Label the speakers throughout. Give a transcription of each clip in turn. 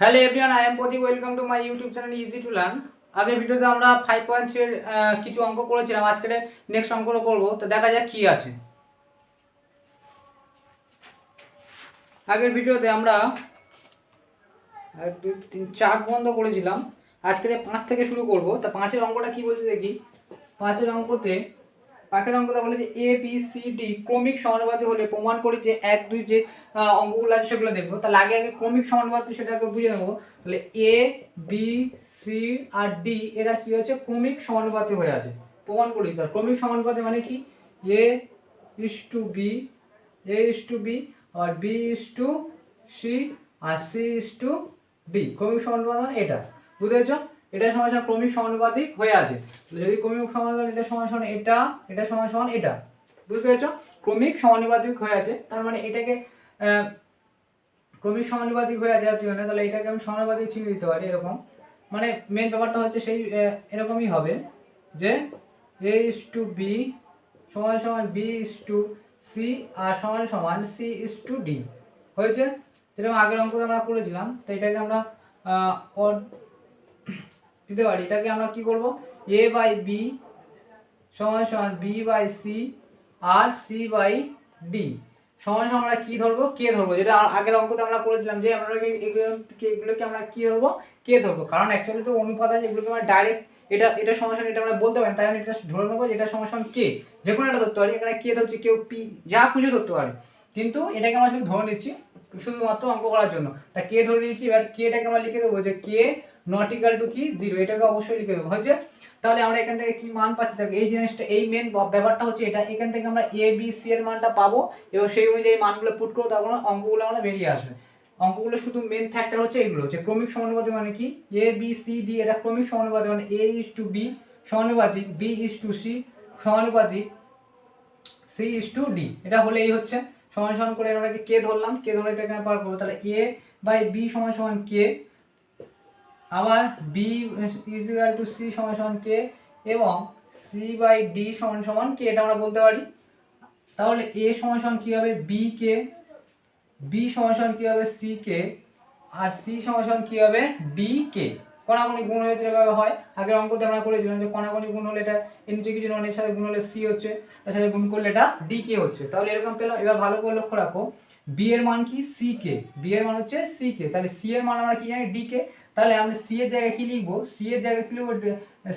Speaker 1: Hello everyone I am Pradeep welcome to my YouTube channel easy to learn আগের ভিডিওতে আমরা five point three কিছু অঙ্ক করেছিলাম। আজকে নেক্সট অঙ্কগুলো করব। তো দেখা যাক কি আছে। আগের ভিডিওতে আমরা এক, দুই, তিন, চার বন্ধ করেছিলাম। আজকে পাঁচ থেকে শুরু করব। তা পাঁচের অঙ্কটা কি বলছে দেখি। পাঁচের অঙ্কতে পাঁচের অঙ্কটা বলে যে এ বি সি ডি ক্রমিক সমানুপাতি হলে প্রমাণ করি যে এক, দুই, যে অঙ্কগুলো আছে সেগুলো দেখব। তাহলে আগে আগে ক্রমিক সমানুপাতি সেটাকে বুঝে নেব। তাহলে এ বি সি আর ডি এরা কি হচ্ছে? ক্রমিক সমানুপাতি হয়ে আছে। প্রমাণ করি। তার ক্রমিক সমানুপাতি মানে কি? A is to B A is to B R B is to C আর সি ইস টু ডি ক্রমিক সমানুপাতি মানে এটা। বুঝতে পেরেছ? এটা সমান সমান ক্রমিক সমানুপাতিক হয়ে আছে। যদি ক্রমিক সমানুপাতিক, এটা সমান সমান এটা এটা সমান সমান এটা। বুঝতে পেরেছ? ক্রমিক সমানুপাতিক হয়ে আছে। তার মানে এটাকে ক্রমিক সমানুপাতিক হয়ে আছে তুই তাহলে এটাকে আমি সমানুপাতিক চিহ্ন দিতে পারি এরকম। মানে মেন ব্যাপারটা হচ্ছে সেই এরকমই হবে যে এ ইস টু বি সমান সমান বি ইস টু সি আর সমান সমান সি ইস টু ডি হয়েছে? যেরকম আগের অঙ্কতে আমরা করেছিলাম, তো এটাকে আমরা দিতে পারি। এটাকে আমরা কি করব? এ বাই বি সমান সমান বি বাই সি আর সি বাই ডি সমান আমরা কি ধরবো? কে ধরবো। যেটা আগের অঙ্কতে আমরা করেছিলাম যে আমরা এগুলোকে আমরা কি ধরবো? কে ধরবো। কারণ অ্যাকচুয়ালি তো অনুপাত আছে, এগুলোকে আমরা ডাইরেক্ট এটা এটা সমস্যা এটা আমরা বলতে পারি তাই আমি এটা ধরে নেব এটা সমস্যা কে যে কোনো একটা ধরতে পারি। এখানে কে ধরছে, কেউ পি যা খুশি ধরতে পারে। কিন্তু এটাকে আমরা শুধু ধরে নিচ্ছি, শুধুমাত্র অঙ্ক করার জন্য। তা কে ধরে নিচ্ছি এবার কে এটাকে আমরা লিখে দেবো যে কে নট ইকাল টু কি? জিরো এটাকে অবশ্যই লিখে দেবো। হয়েছে? তাহলে আমরা এখান থেকে কি মান পাচ্ছি? দেখো, এই জিনিসটা, এই মেন ব্যাপারটা হচ্ছে এটা। এখান থেকে আমরা এ বি সি এর মানটা পাবো। এবং সেই অনুযায়ী মানগুলো পুট করব তখন অঙ্কগুলো আমরা বেরিয়ে আসবে। অঙ্কগুলো শুধু মেন ফ্যাক্টর হচ্ছে এগুলো হচ্ছে। ক্রমিক সমানুপাতি মানে কি? এ বি সি ডি এটা ক্রমিক সমানুপাতি মানে এ ইস টু বি সমানুপাতিক বি ইস টু সি সমানুপাতিক সি ইস টু ডি এটা হলে এই হচ্ছে। সমান সমান করে আমরা কে ধরলাম? কে ধরে এটাকে পার করব? তাহলে এ বাই বি সমান সমান কে আবার B is equal to C সমান সমান কে এবং সি বাই ডি সমান সমান কে এটা আমরা বলতে পারি। তাহলে এ সমান সমান কী হবে? বি কে বি সমান সমান কী হবে? সি কে আর সি সমান সমান কী হবে? ডি কে কণাকণি গুণ হয়েছে এভাবে হয়। আগের অঙ্কতে আমরা করেছিলাম যে কণাকণি গুণ হলে এটা এর নিচে কিছু নয়, এর সাথে গুণ হলে সি হচ্ছে তার সাথে গুণ করলে এটা ডি কে হচ্ছে। তাহলে এরকম পেলাম। এবার ভালো করে লক্ষ্য রাখো। বি এর মান কি? সি কে বি এর মান হচ্ছে সি কে তাহলে সি এর মান আমরা কি জানি? ডি কে তাহলে আমরা সি এর জায়গায় কি লিখব? সি এর জায়গায় কি লিখব?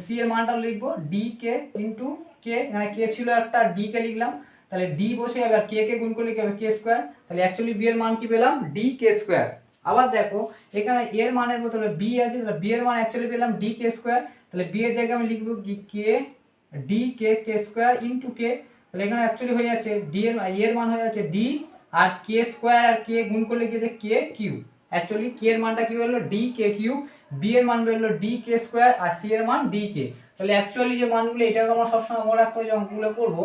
Speaker 1: সি এর মানটা লিখব। ডি কে ইন্টু কে এখানে কে ছিল একটা ডি কে লিখলাম। তাহলে ডি বসে এবার কে কে গুণ করলে কি হবে? কে স্কোয়ার তাহলে অ্যাকচুয়ালি বি এর মান কি পেলাম? ডি কে স্কোয়ার আবার দেখো, এখানে এর মানের মতো বি আছে, তাহলে বি এর মান অ্যাকচুয়ালি পেলাম ডি কে স্কোয়ার তাহলে বি এর জায়গায় আমি লিখব কি? K D K K square into K তাহলে এখানে অ্যাকচুয়ালি হয়ে যাচ্ছে ডি এর এর মান হয়ে যাচ্ছে ডি আর কে স্কোয়ার আর কে গুণ করলে কি হচ্ছে কে কিউ অ্যাকচুয়ালি কে এর মানটা কি হলো? ডি কে কিউ বি এর মান বেরোলো ডি কে স্কোয়ার আর সি এর মান ডি কে তাহলে অ্যাকচুয়ালি যে মানগুলো, এটাকে আমরা সবসময় মনে রাখতে হবে অঙ্কগুলো করব।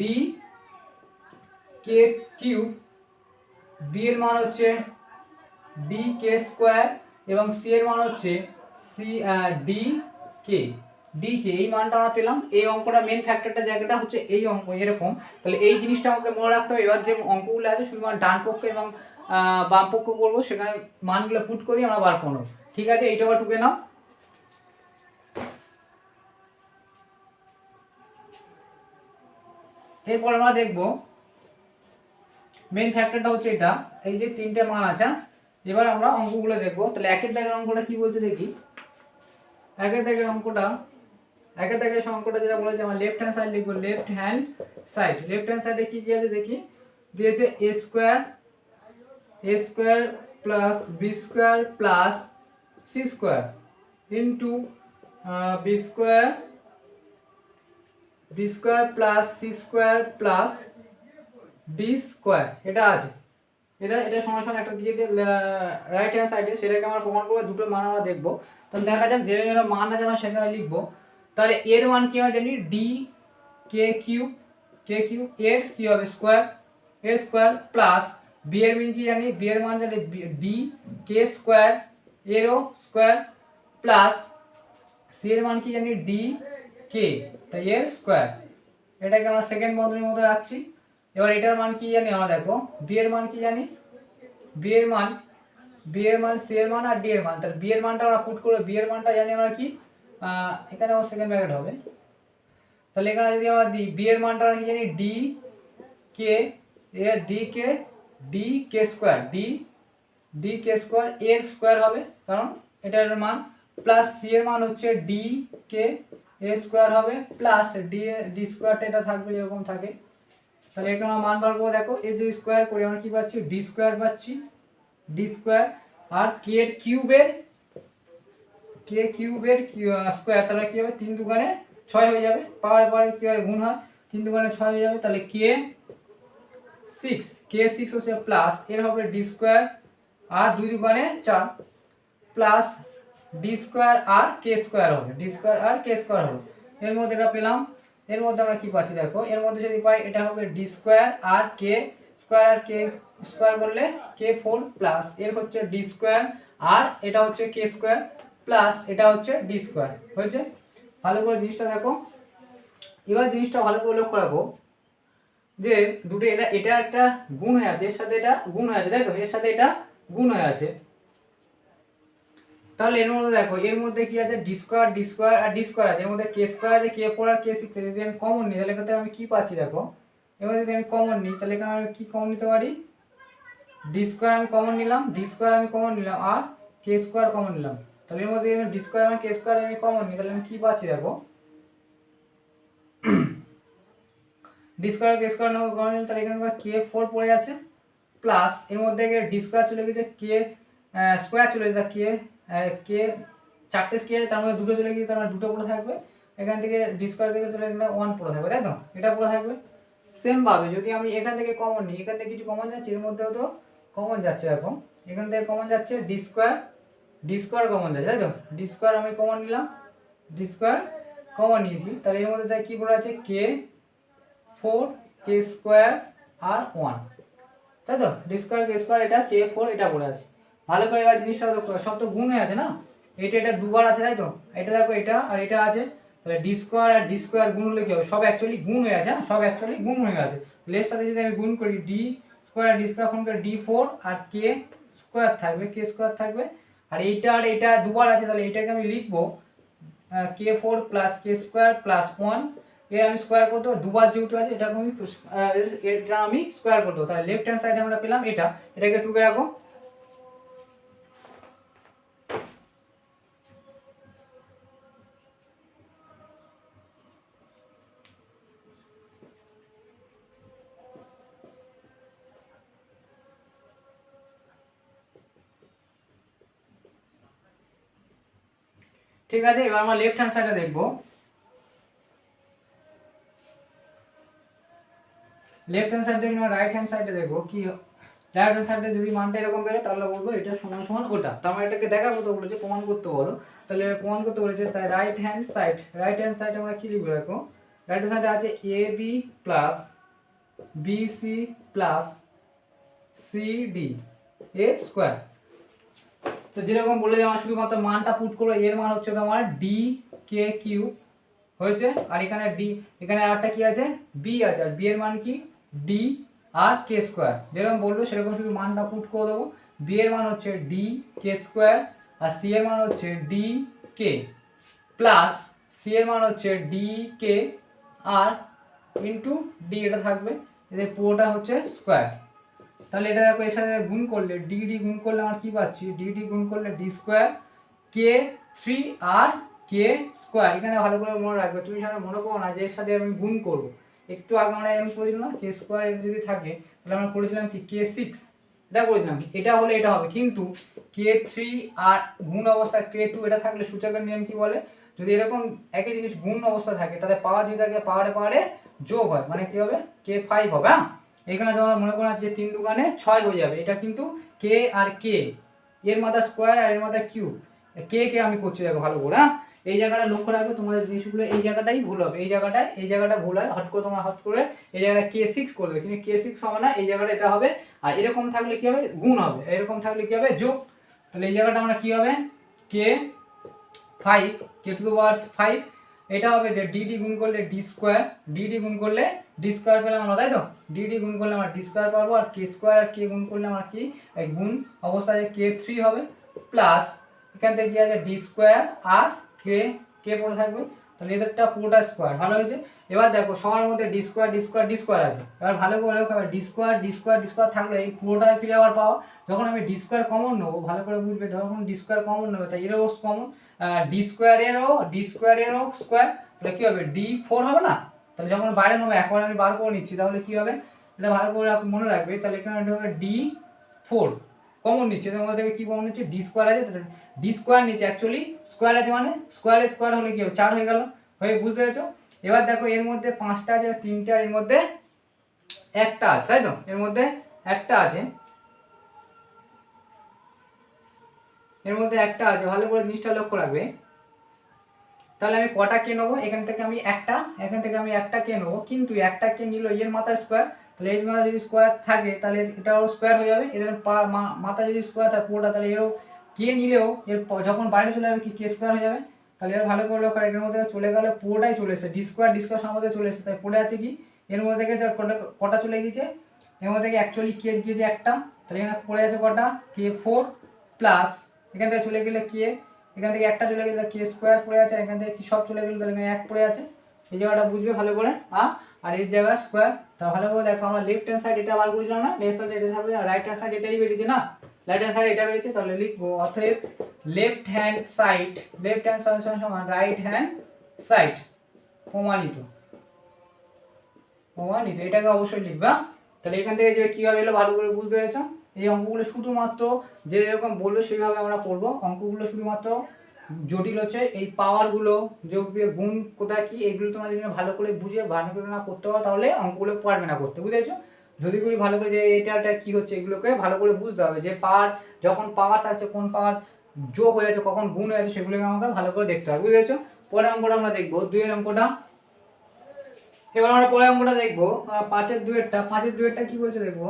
Speaker 1: ডি কে কিউব বি এর মান হচ্ছে ডি কে স্কোয়ার এবং সি এর মান হচ্ছে C D K D K এই মানটা আমরা পেলাম, এই অঙ্কটা মেন ফ্যাক্টরটা জায়গাটা হচ্ছে এই অঙ্ক, এরকম। তাহলে এই জিনিসটা আমাকে মনে রাখতে হবে, এবার যে অঙ্কগুলো আছে, শুধুমাত্র ডান পক্ষ এবং বাম পক্ষ করব, সেখানে মানগুলো পুট করি, আমরা বার করব। ঠিক আছে? এইটা আবার টুকে নাও। এরপর আমরা দেখব মেন ফ্যাক্টরটা হচ্ছে এটা। এই যে তিনটে মান আছে এবার আমরা অঙ্কগুলো দেখব। তাহলে একের দাগের অঙ্কটা কি বলছে দেখি? একের দাগের অঙ্কটা একের দাগের অঙ্কটা যেটা বলেছে, আমরা লেফট হ্যান্ড সাইড লিখব left hand side left hand সাইডে কি কি আছে দেখি? দিয়েছে A square A square plus B square plus C square into B square B square plus C square plus D square এটা আছে। এটা এটা সঙ্গে সঙ্গে একটা দিয়েছে রাইট হ্যান্ড সাইডে সেটাকে আমরা প্রমাণ করব, দুটো মান আমরা দেখব। তাহলে দেখা যাক যে, মান আছে, আমরা সেখানে লিখব। তাহলে এর মান কি হয় জানি? D K Q K Q এর কি হবে? স্কোয়ার এর স্কোয়ার প্লাস বি এর মান কি জানি? বি এর মান জানি ডি কে স্কোয়ার এরও স্কোয়ার প্লাস সি এর মান কি জানি? ডি কে তাই এর স্কোয়ার এটাকে আমরা সেকেন্ড বন্ধনীর মধ্যে রাখছি। এবার এটার মান কি জানি? আমরা দেখো বি এর মান কি জানি? বি এর মান বি এর মান সি এর মান আর ডি এর মান। তাহলে বি এর মানটা আমরা পুট করব। বি এর মানটা জানি আমরা কি? এখানে আমার সেকেন্ড ব্র্যাকেট হবে। তাহলে এখানে যদি আমরা দিই বি এর মানটা আমরা কি জানি ডি কে এর D K D K square D D K square এর স্কোয়ার হবে, কারণ এটার মান প্লাস সি এর মান হচ্ছে ডি কে এ স্কোয়ার হবে প্লাস ডি এ ডি স্কোয়ারটা এটা থাকবে যেরকম থাকে। তাহলে এখানে আমরা মান বার করব, দেখো এ যদি স্কোয়ার করি আমরা কি পাচ্ছি? ডি স্কোয়ার পাচ্ছি। ডি স্কোয়ার আর কে এর কিউবের কে কিউবের স্কোয়ার তাহলে কী হবে? তিন দুগানে ছয় হয়ে যাবে। পাওয়ার পরে কী হয়? গুণ হয়। তিন দুগানে ছয় হয়ে যাবে, তাহলে কে সিক্স কে সিক্স হচ্ছে প্লাস এর হবে ডি স্কোয়ার আর দুই দুগানে চার। প্লাস ডি স্কোয়ার আর কে স্কোয়ার হবে। ডি স্কোয়ার আর কে স্কোয়ার হবে। এর মধ্যে এটা পেলাম, এর মধ্যে আমরা কী পাচ্ছি দেখো? এর মধ্যে যদি পাই, এটা হবে ডি স্কোয়ার আর কে স্কোয়ার আর কে স্কোয়ার করলে কে ফোর প্লাস এর হচ্ছে ডি স্কোয়ার আর এটা হচ্ছে কে স্কোয়ার প্লাস এটা হচ্ছে ডি স্কোয়ার, হয়েছে? ভালো করে জিনিসটা দেখো। এবার জিনিসটা ভালো করে লক্ষ্য রাখো যে দুটো এটা এটা একটা গুণ হয়ে আছে, এর সাথে এটা গুণ হয়ে আছে তো? এর সাথে এটা গুণ হয়ে আছে। তাহলে এর মধ্যে দেখো, এর মধ্যে কি আছে? ডি স্কোয়ার ডি স্কোয়ার আর ডি স্কোয়ার আছে। এর মধ্যে কে স্কোয়ার আছে কে ফোর আর কে সিক্স যদি আমি কমন নিই, তাহলে এখান আমি কি পাচ্ছি দেখো? এর মধ্যে যদি আমি কমন নিই, তাহলে এখানে আমি কি কমন নিতে পারি? ডি স্কোয়ার আমি কমন নিলাম ডি স্কোয়ার আমি কমন নিলাম, আর কে স্কোয়ার কমন নিলাম। তাহলে এর মধ্যে ডি স্কোয়ার আমি কে স্কোয়ার আমি কমন নিই, তাহলে আমি কি পাচ্ছি দেখো? ডি স্কোয়ার কে স্কোয়ার নেব কমন নিলে তাহলে এখানে কে ফোর পড়ে আছে প্লাস এর মধ্যে ডি স্কোয়ার চলে গেছে কে স্কোয়ার চলে গেছে কে কে চারটে স্কেয়ার তার মধ্যে দুটো চলে গিয়ে তার মানে দুটো পড়ে থাকবে, এখান থেকে ডি স্কোয়ার থেকে চলে এখানে ওয়ান পড়ে থাকবে, তাই তো? এটা পড়ে থাকবে। সেম ভাবে যদি আমি এখান থেকে কমন নিই, এখান থেকে কিছু কমন যাচ্ছে, এর মধ্যেও তো কমন যাচ্ছে এখন এখান থেকে কমন যাচ্ছে D square D square common যাচ্ছে তাই তো? ডি স্কোয়ার আমি কমন নিলাম ডি স্কোয়ার কমন নিয়েছি। তাহলে এর মধ্যে তাই কী পড়ে আছে? কে ফোর কে স্কোয়ার আর ওয়ান তাই তো? ডি স্কোয়ার কে স্কোয়ার এটা কে ফোর এটা পড়ে আছে। ভালো করে এবার জিনিসটা সব তো গুণ হয়ে আছে না? এটা এটা দুবার আছে, তাই তো? এটা দেখো এটা আর এটা আছে। তাহলে ডি স্কোয়ার আর ডি স্কোয়ার গুণ হলে কি হবে? সব অ্যাকচুয়ালি গুণ হয়ে আছে হ্যাঁ? সব অ্যাকচুয়ালি গুণ হয়ে গেছে লেস সাথে যদি আমি গুণ করি D square D square four D four আর কে স্কোয়ার থাকবে? কে স্কোয়ার থাকবে। আর এইটা আর এটা দুবার আছে, তাহলে এটাকে আমি লিখব K four plus K square plus ওয়ানের আমি স্কোয়ার করতে পারব দুবার যেহেতু আছে এটা আমি এটা আমি স্কোয়ার করতে তাহলে লেফট হ্যান্ড সাইডে আমরা পেলাম এটা, এটাকে টুকে রাখো ঠিক আছে, এবার আমরা লেফট হ্যান্ড সাইডে দেখব। লেফট হ্যান্ড সাইড আমরা রাইট হ্যান্ড সাইডে দেখব, কি রাইট হ্যান্ড সাইডে যদি মানটা এরকম বেরো তাহলে বলব এটা সমান সমান ওটা। তো আমরা এটাকে দেখাবো তো বলেছে, প্রমাণ করতে বলো। তাহলে প্রমাণ করতে বলেছে, তাই right hand side right hand side আমরা কি লিখব দেখো? রাইট হ্যান্ড সাইডে আছে A B plus B C plus C D A square তো যেরকম বলে আমার শুধুমাত্র মানটা পুট করো এর মান হচ্ছে তোমার ডি কে কিউ হয়েছে। আর এখানে ডি এখানে আরটা কি আছে? বি আছে। আর বি এর মান কি? ডি আর কে স্কোয়ার যেরকম বলল, সেরকম শুধু মানটা পুট করে দেবো। বি এর মান হচ্ছে ডি কে স্কোয়ার আর সি এর মান হচ্ছে ডি কে প্লাস সি এর মান হচ্ছে ডি কে আর ইন্টু ডি এটা থাকবে। এদের পুরোটা হচ্ছে স্কোয়ার তাহলে এটা দেখো এর সাথে গুণ করলে ডি ডি গুণ করলে আমার কি পাচ্ছি? ডি ডি গুণ করলে ডি স্কোয়ার কে থ্রি আর কে স্কোয়ার এখানে ভালো করে মনে রাখবে, তুমি সামনে মনে করো না যে এর সাথে আমি গুণ করব। একটু আগে আমরা এম করেছিলাম না কে স্কোয়ার এম যদি থাকে, তাহলে আমরা করেছিলাম কি? কে সিক্স এটা করেছিলাম, এটা হলে এটা হবে। কিন্তু কে থ্রি আর গুণ অবস্থা কে টু এটা থাকলে সূচকের নিয়ম কি বলে? যদি এরকম একই জিনিস গুণ অবস্থা থাকে, তাহলে পাওয়ার যদি থাকে পাওয়ারে পাওয়ারে যোগ হয় মানে কি হবে? কে ফাইভ হবে হ্যাঁ? এখানে তোমার মনে করো যে তিন দোকানে ছয় হয়ে যাবে। এটা কিন্তু কে আর কে এর মাথা স্কোয়ার আর এর মাথা কিউব কে কে আমি করছি, দেখো ভালো করে হ্যাঁ? এই জায়গাটা লক্ষ্য রাখবে, তোমাদের জিনিসগুলো এই জায়গাটাই ভুল হবে। এই জায়গাটায় এই জায়গাটা ভুল হয়, হট করে তোমরা হট করে এই জায়গাটা কে সিক্স করবে। কিন্তু কে সিক্স হবে না, এই জায়গাটা এটা হবে। আর এরকম থাকলে কি হবে? গুণ হবে। এরকম থাকলে কি হবে? যোগ। তাহলে এই জায়গাটা আমরা কি হবে? K five K two power five এটা হবে যে ডিডি গুণ করলে ডি স্কোয়ার ডিডি গুণ করলে ডি স্কোয়ার পেলাম আমরা, তাই তো? ডিডি গুণ করলে আমরা ডি স্কোয়ার পাবো আর কে স্কোয়ার আর কে গুণ করলে আমার কি? গুণ অবস্থায় কে থ্রি হবে প্লাস এখান থেকে কি আছে? ডি স্কোয়ার আর কে কে পড়ে থাকবে। তাহলে এদেরটা পুরোটা স্কোয়ার ভালো হয়েছে? এবার দেখো, সবার মধ্যে D square D square D square আছে। এবার ভালো করে লক্ষ্য করবে D square D square D square থাকলে এই পুরোটাই ফিরে আবার পাওয়া। যখন আমি ডি স্কোয়ার কমন নেব, ভালো করে বুঝবে, যখন ডি স্কোয়ার কমন নেবে তাই এরও কমন ডি স্কোয়ারেরও ডি স্কোয়ারেরও স্কোয়ার তাহলে কী হবে? ডি ফোর হবে না? তাহলে যখন বাইরে নেব, একবার আমি বার করে নিচ্ছি, তাহলে কী হবে? এটা ভালো করে আপনি মনে রাখবে, তাহলে এখানে হবে ডি ফোর কমন নিচ্ছে তোমার থেকে কী কমন নিচ্ছে? ডি স্কোয়ার আছে ডি স্কোয়ার নিচ্ছে অ্যাকচুয়ালি স্কোয়ার আছে মানে স্কোয়ারে স্কোয়ার হলে কী হবে? চার হয়ে গেল, হয়ে বুঝতে পেরেছ? এবার দেখো এর মধ্যে পাঁচটা আছে, তিনটা এর মধ্যে একটা আছে, তাই তো? এর মধ্যে একটা আছে। এর মধ্যে একটা আছে, ভালো করে জিনিসটা লক্ষ্য রাখবে। তাহলে আমি কটা কে নেব? এখান থেকে আমি একটা, এখান থেকে আমি একটা কে নেব? কিন্তু একটা কে নিল এর মাথায় স্কোয়ার তাহলে এর মাথায় যদি স্কোয়ার থাকে, তাহলে এটাও স্কোয়ার হয়ে যাবে। এদের পা- মা- মাথায় যদি স্কোয়ার থাকে পুরোটা, তাহলে এরও কে নিলেও এর যখন বাইরে চলে যাবে, কি কে স্কোয়ার হয়ে যাবে? তাহলে এর ভালো করে কারণ এর মধ্যে চলে গেলে পুরোটাই চলে এসেছে। ডি স্কোয়ার ডি স্কোয়ার মধ্যে চলে এসেছে। তাই পড়ে আছে কি? এর মধ্যে থেকে কটা কটা চলে গিয়েছে? এর মধ্যে থেকে অ্যাকচুয়ালি কে গিয়েছে একটা। তাহলে এখানে পড়ে আছে কটা? কে ফোর প্লাস এখান থেকে চলে গেলে কে এখান থেকে একটা চলে গেলে কে স্কোয়ার পড়ে আছে। এখান থেকে কি সব চলে গেলে? তাহলে এক পড়ে আছে। এই জায়গাটা বুঝবে ভালো করে। হ্যাঁ আর এই জায়গায় স্কোয়ার তাহলে দেখো আমরা লেফট হ্যান্ড সাইড এটা বার করেছিলাম না লেফট সাইড এটা থাকবে রাইট হ্যান্ড সাইড এটাই বেরিয়েছে না? রাইট হ্যান্ড সাইড এটা বেরিয়েছে, তাহলে লিখব অতএব left hand side left hand side সমান রাইট হ্যান্ড সাইড প্রমাণিত। প্রমাণিত, এটাকে অবশ্যই লিখবা। তাহলে এখান থেকে যে কীভাবে এলো ভালো করে বুঝতে পেরেছ? এই অঙ্কগুলো শুধুমাত্র যে যেরকম বলল সেইভাবে আমরা করব। অঙ্কগুলো শুধুমাত্র জটিল হচ্ছে এই পাওয়ারগুলো যোগ বিয়োগ গুণ কোথায় কি, এগুলো তোমরা যদি ভালো করে বুঝে ভালো করে না করতে পারো তাহলে অঙ্কগুলো পারবে না করতে, বুঝেছ? যদি গুলি ভালো করে যে এটা কী হচ্ছে, এগুলোকে ভালো করে বুঝতে হবে, যে পাওয়ার যখন পাওয়ার থাকছে, কোন পাওয়ার যোগ হয়ে যাচ্ছে, কখন গুণ হয়ে যাচ্ছে, সেগুলোকে আমাকে ভালো করে দেখতে হবে, বুঝেছ? পরের অঙ্কটা আমরা দেখব, দুইয়ের অঙ্কটা। এবার আমরা পরের অঙ্কটা দেখব পাঁচের দুয়েরটা পাঁচের দুয়েরটা কি বলছে দেখব?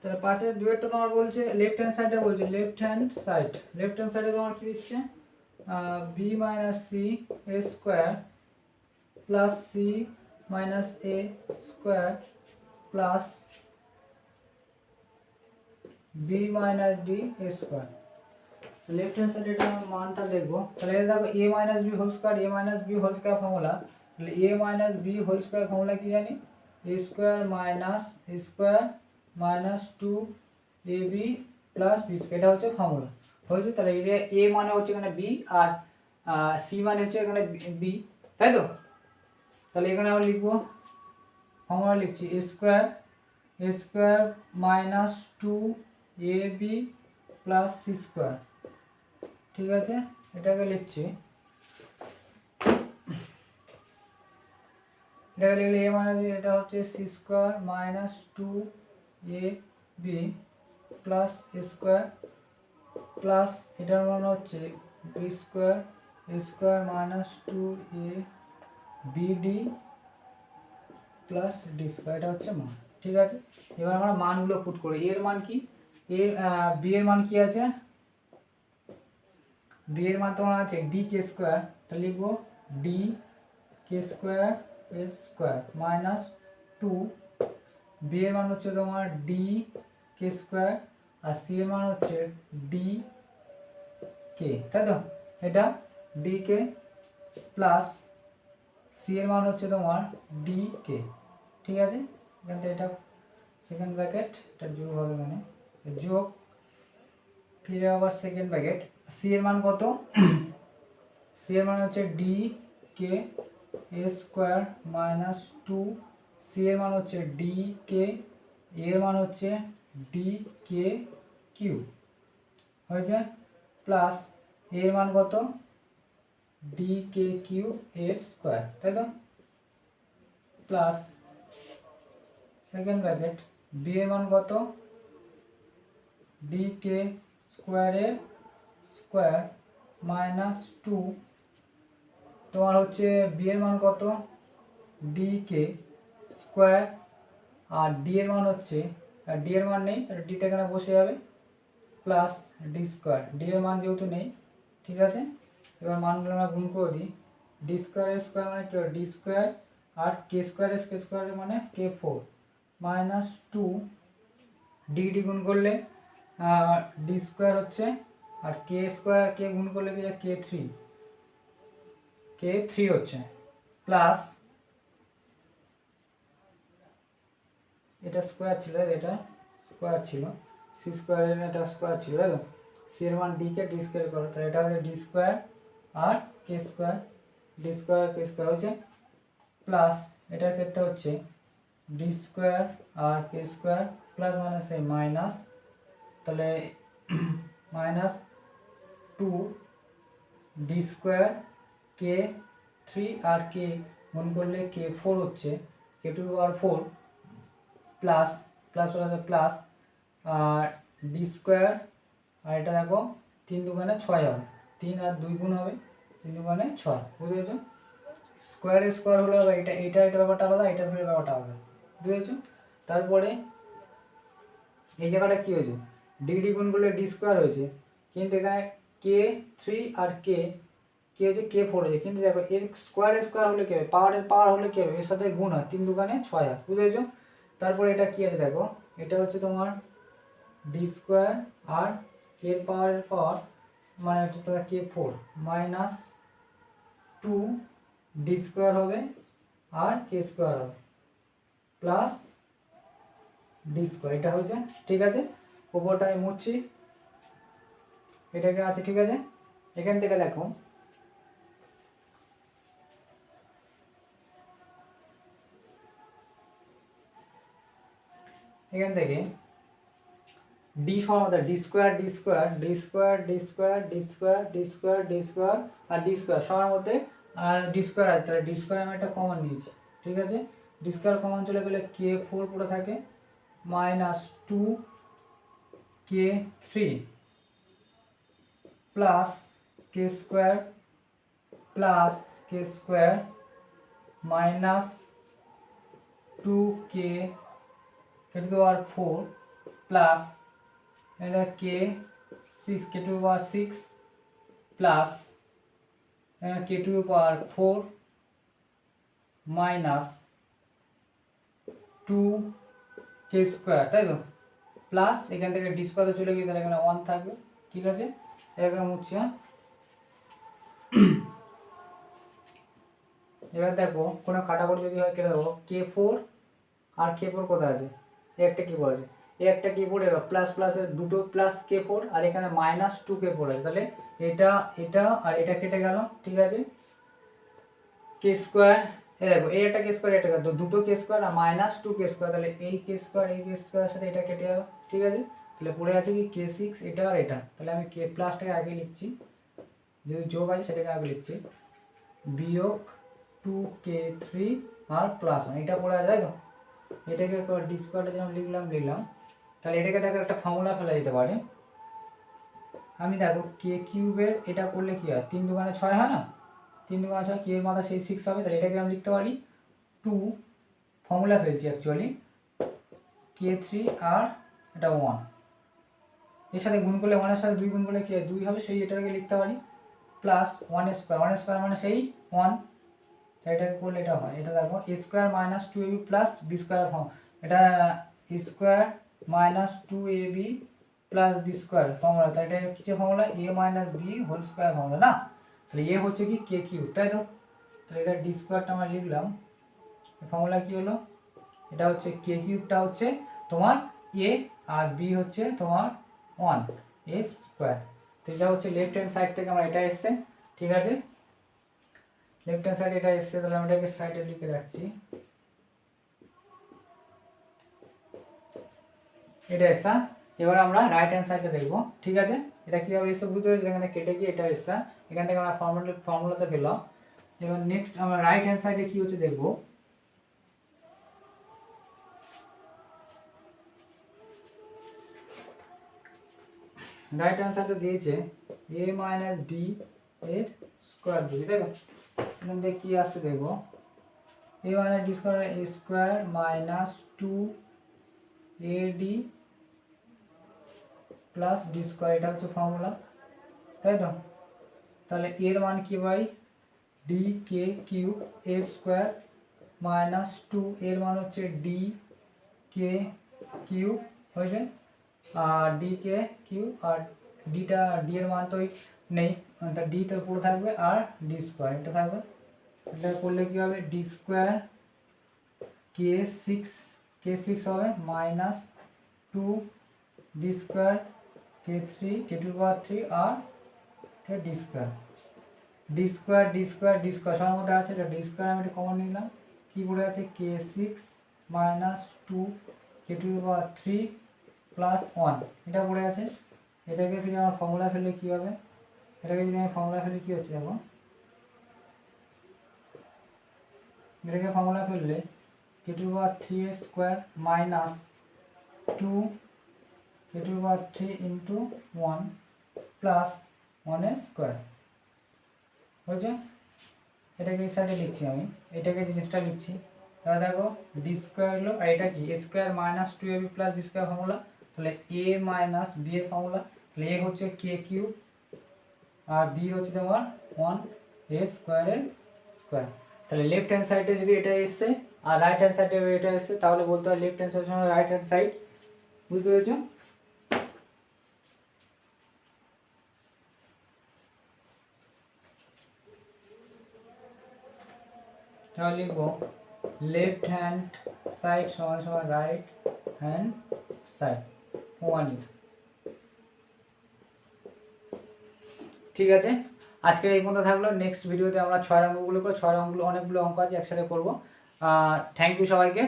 Speaker 1: তাহলে পাঁচের দুয়েরটা তোমার বলছে লেফট হ্যান্ড সাইডে বলছে left hand side left hand সাইডে তোমার কি দিচ্ছে? B minus C A square plus C minus A square plus B minus D A square left hand সাইডে এটা মানটা দেখব তাহলে এই দেখো A minus B whole square A minus B whole square formula তাহলে A minus B whole square formula কি জানি A square minus A square minus two A B plus B square এটা হচ্ছে ফর্মুলা হয়েছে, তাহলে এটা এ মানে হচ্ছে এখানে বি আর সি মানে হচ্ছে এখানে বি তাই তো? তাহলে এখানে আমরা লিখব ফর্মুলা লিখছি A square A square minus two A B plus C square ঠিক আছে? এটাকে লিখছি। এটাকে লিখলে এ মানে এটা হচ্ছে C square minus two A B plus square plus এটার মানে হচ্ছে B square, A square minus two A B D plus D square, এটা হচ্ছে মান, ঠিক আছে? এবার আমরা মানগুলো পুট করি এর মান কি? এর বি এর মান কি আছে? বি এর মান তোমার আছে ডি কে স্কোয়ার তাহলে লিখব ডি কে স্কোয়ার এর স্কোয়ার মাইনাস টু, বি এর মান হচ্ছে তোমার ডি কে স্কোয়ার আর সি এর মান হচ্ছে ডি কে তাই তো? এটা ডি কে প্লাস সি এর মান হচ্ছে তোমার ডি কে ঠিক আছে? এখান থেকে এটা সেকেন্ড ব্র্যাকেট এটা যোগ হবে মানে যোগ, ফিরে আবার সেকেন্ড ব্র্যাকেট সি এর মান কত? সি এর মান হচ্ছে D K A square minus two C এর মান হচ্ছে ডি কে এর মান হচ্ছে ডি কে কিউ হয়েছে প্লাস এর মান কত? ডি কে কিউ এর স্কোয়ার তাই তো? প্লাস সেকেন্ড ব্র্যাকেট বি এর মান কত? ডি কে স্কোয়ারের স্কোয়ার মাইনাস টু তোমার হচ্ছে বি এর মান কত? ডি কে স্কোয়ার আর ডি এর মান হচ্ছে আর ডি এর মান নেই, তাহলে ডিটা এখানে বসে যাবে প্লাস ডি স্কোয়ার ডি এর মান যেহেতু নেই, ঠিক আছে? এবার মানগুলো আমরা গুণ করে দিই। ডি স্কোয়ার স্কোয়ার মানে কি ডি স্কোয়ার আর K square S K square মানে K four minus two D গুণ করলে ডি স্কোয়ার হচ্ছে, আর কে স্কোয়ার কে গুণ করলে কি? কে থ্রি কে থ্রি হচ্ছে। প্লাস এটা স্কোয়ার ছিল এটা স্কোয়ার ছিল। সি স্কোয়ারের এটা স্কোয়ার ছিল তাই তো সি এর মান ডিকে ডি স্কোয়ার করো। তাহলে এটা হচ্ছে ডি স্কোয়ার আর K square D square K square হচ্ছে প্লাস এটার ক্ষেত্রে হচ্ছে ডি স্কোয়ার আর কে স্কোয়ার প্লাস মানে সেই মাইনাস তাহলে minus two D square K three আর কে গুণ করলে কে ফোর হচ্ছে। কে টু আর four plus plus plus plus আর ডি স্কোয়ার আর এটা দেখো, তিন দুগুণে ছয় হবে। তিন আর দুই গুণ হবে, তিন দুগুণে ছয়, বুঝতে পেরেছ? স্কোয়ার স্কোয়ার হলে হবে এটা এটা এটা ব্যাপারটা আলাদা ফের ব্যাপারটা আলাদা, বুঝতে পেরেছ? তারপরে এই জায়গাটা কী হয়েছে? ডি ডি গুণ করলে ডি স্কোয়ার হয়েছে, কিন্তু এখানে কে থ্রি আর কে কে হচ্ছে কে ফোর হয়েছে, কিন্তু দেখো, এর স্কোয়ার স্কোয়ার হলে কী হবে? পাওয়ারের পাওয়ার হলে কী হবে? এর সাথে গুণ হয়, তিন দুগানে ছয় হয়, বুঝতে পেরেছ? তারপরে এটা কী আছে দেখো? এটা হচ্ছে তোমার ডি স্কোয়ার আর কে পাওয়ারের পাওয়ার মানে হচ্ছে তোমার K four minus two D square হবে আর কে স্কোয়ার হবে প্লাস ডি স্কোয়ার এটা হচ্ছে, ঠিক আছে? ওপরটা আমি মুছছি। এটাকে আছে, ঠিক আছে? এখান থেকে দেখো এখান থেকে ডি সমান D square D square D square D square D square D square D square আর ডি স্কোয়ার সবার মধ্যে ডি স্কোয়ার আছে। তাহলে ডি স্কোয়ার আমি একটা কমন নিয়েছি, ঠিক আছে? ডি স্কোয়ার কমন চলে গেলে কে ফোর পড়ে থাকে minus two K three plus K square plus K square minus two K K two power four plus এটা K six K two power six plus K two power four minus two K square তাই তো? Plus এখান থেকে D স্কোয়ারে চলে গিয়ে তাহলে এখানে ওয়ান থাকবে, ঠিক আছে? এরকম হচ্ছে হ্যাঁ? এবার দেখো, কোনো কাটাকুটি যদি হয়, কেটে দেবো কে ফোর আর কে ফোর কোথায় আছে? এ একটা কি আছে। এ একটা কি ফোর এবার প্লাস প্লাসের দুটো প্লাস কে ফোর আর এখানে মাইনাস টু কে ফোর আছে। তাহলে এটা এটা আর এটা কেটে গেল, ঠিক আছে? কে স্কোয়ার এ দেখো এই একটা কে স্কোয়ার এটা তো দুটো কে স্কোয়ার আর মাইনাস টু কে স্কোয়ার তাহলে এই কে স্কোয়ার এই কে স্কোয়ারের সাথে এটা কেটে যাবে ঠিক আছে? তাহলে পড়ে আছে কি কে সিক্স এটা আর এটা। তাহলে আমি কে প্লাসটাকে আগে লিখছি। যদি যোগ আছে সেটাকে আগে লিখছি। বিয়োগ টু কে থ্রি আর প্লাস ওয়ান এটা পড়ে আছে, তাই তো? এটাকে ডি স্কোয়ারটা যেমন লিখলাম লিখলাম। তাহলে এটাকে দেখো একটা ফর্মুলা ফেলা যেতে পারে। আমি দেখো কে কিউবের এটা করলে কি হয়? তিন দোকানে ছয় হয় না? তিন দোকানে ছয় কে এর মাথা সেই সিক্স হবে, তাহলে এটাকে আমি লিখতে পারি টু ফর্মুলা ফেলছি অ্যাকচুয়ালি কে থ্রি আর এটা ওয়ানের সাথে গুণ করলে ওয়ানের সাথে দুই গুণ করলে কী হয়? দুই হবে, সেই এটাকে লিখতে পারি। Plus one square one square মানে সেই ওয়ান এটাকে করলে এটা হয়? এটা দেখো square minus two A B plus B square form এটা square minus two A B plus B square formula তাই এটা কিসের formula A minus B whole square formula না? তাহলে এ হচ্ছে কি কে কিউ তাই তো? তাহলে এটা ডি স্কোয়ারটা আমরা লিখলাম। ফর্মুলা কি হলো? এটা হচ্ছে কে কিউবটা হচ্ছে তোমার এ আর বি হচ্ছে তোমার ওয়ান এ স্কোয়ার তো এটা হচ্ছে লেফট হ্যান্ড সাইড থেকে আমরা এটা এসছে, ঠিক আছে? লেফট হ্যান্ড সাইড এটা এসছে, তাহলে আমরা এটাকে সাইডে লিখে রাখছি। এটা এসছে, এবার আমরা রাইট হ্যান্ড সাইডে দেখব, ঠিক আছে? এটা কীভাবে এসে বুঝতে পেরেছি এখানে কেটে গিয়ে এটা এসছে। এখান থেকে আমরা ফর্মুলা ফর্মুলাতে পেলাম এবার নেক্সট আমরা রাইট হ্যান্ড সাইডে কী হচ্ছে দেখব? রাইট হ্যান্ড সাইডে দিয়েছে এ মাইনাস ডি এর স্কোয়ার দিয়েছে তাই এখান থেকে কী আসছে দেখব A minus D square A square minus two A D plus D square এটা হচ্ছে ফর্মুলা তাই তো? তাহলে এর মান কি ভাই? D K Q A square minus two এর মান হচ্ছে ডি কে কিউ হয়েছে? আর ডি কে কিউ আর ডিটা ডি এর মান তো নেই। তা ডি তো পুরো থাকবে আর ডি স্কোয়ার এটা থাকবে। এটা করলে কী হবে? D square K six K six হবে minus two D square K three K two power three আর D square D square D square D square সবার মধ্যে আছে, এটা ডি স্কোয়ার আমি এটা কমন নিলাম। কী পড়ে আছে K six minus two K two power three plus one এটা পড়ে আছে। এটাকে যদি আমার ফর্মুলা ফেললে কী হবে? এটাকে যদি আমি ফর্মুলা ফেলি কী হচ্ছে দেখো? এটাকে ফর্মুলা ফেললে K two power three A square minus two K two power three into one plus ওয়ানের স্কোয়ার হয়েছে এটাকে এই সাইডে লিখছি আমি। এটাকে জিনিসটা লিখছি, তাহলে দেখো ডি স্কোয়ার হলো, আর এটা কি? A square minus two A B plus B square formula তাহলে এ মাইনাস বি এর ফর্মুলা তাহলে এ হচ্ছে কে কিউ আর বি হচ্ছে তোমার ওয়ান এ স্কোয়ারের স্কোয়ার তাহলে লেফট হ্যান্ড সাইডে যদি এটা এসছে, আর রাইট হ্যান্ড সাইডে এটা এসছে, তাহলে বলতে হয় লেফট হ্যান্ড সাইডের সঙ্গে রাইট হ্যান্ড সাইড বুঝতে পেরেছ? তাহলে লিখব লেফট হ্যান্ড সাইড সমান সমান রাইট হ্যান্ড সাইড প্রমাণিত ঠিক আছে? আজকের এই পর্যন্ত থাকল। নেক্সট ভিডিওতে আমরা ছয় অঙ্কগুলো করে ছয় অঙ্কগুলো অনেকগুলো অঙ্ক আছে, একসাথে করব। থ্যাংক ইউ সবাইকে।